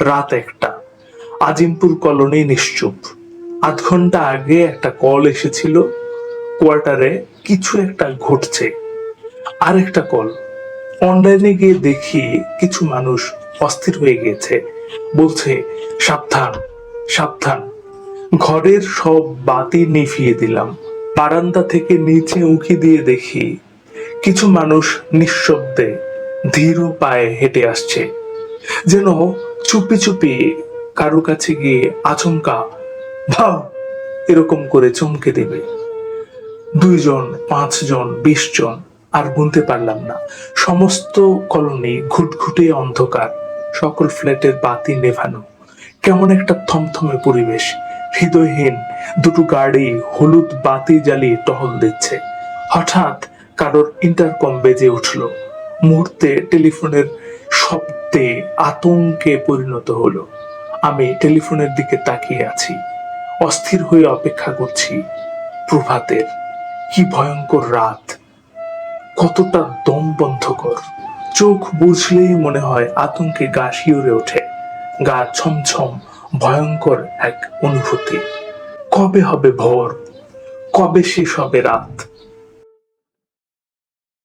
রাত একটা। আজিমপুর কলোনি নিশ্চুপ। আধ ঘণ্টা আগে একটা কল এসেছিল, কোয়ার্টারে কিছু একটা ঘটছে। আরেকটা কল। অনলাইনে গিয়ে দেখি কিছু মানুষ অস্থির হয়ে গেছে বলছে, সাবধান সাবধান। ঘরের সব বাতি নিভিয়ে দিলাম। বারান্দা থেকে নিচে উঁকি দিয়ে দেখি কিছু মানুষ নিঃশব্দে ধীর পায়ে হেঁটে আসছে। যেন চুপি চুপি কারও কাছে গিয়ে আচমকা ভাও এরকম করে চমকে দেবে। দুইজন, পাঁচজন বিশ জন আর গুনতে পারলাম না। সমস্ত কলোনি ঘুটঘুটে অন্ধকার, সকল ফ্ল্যাটের বাতি নেভানো, কেমন একটা থমথমে পরিবেশ, হৃদয়হীন, দুটো গাড়ি হলুদ বাতি জ্বালিয়ে টহল দিচ্ছে। হঠাৎ কারোর ইন্টারকম বেজে উঠল। মুহূর্তে টেলিফোনের শব্দে আতঙ্কে পরিণত হলো। আমি টেলিফোনের দিকে তাকিয়ে আছি। অস্থির হয়ে অপেক্ষা করছি। প্রভাতের কি ভয়ঙ্কর রাত। কতটা দম বন্ধকর চোখ বুঝলেই মনে হয় আতঙ্কে গা শিউরে ওঠে। গা ছমছম, ভয়ঙ্কর এক অনুভূতি। কবে হবে ভোর? কবে শেষ হবে রাত?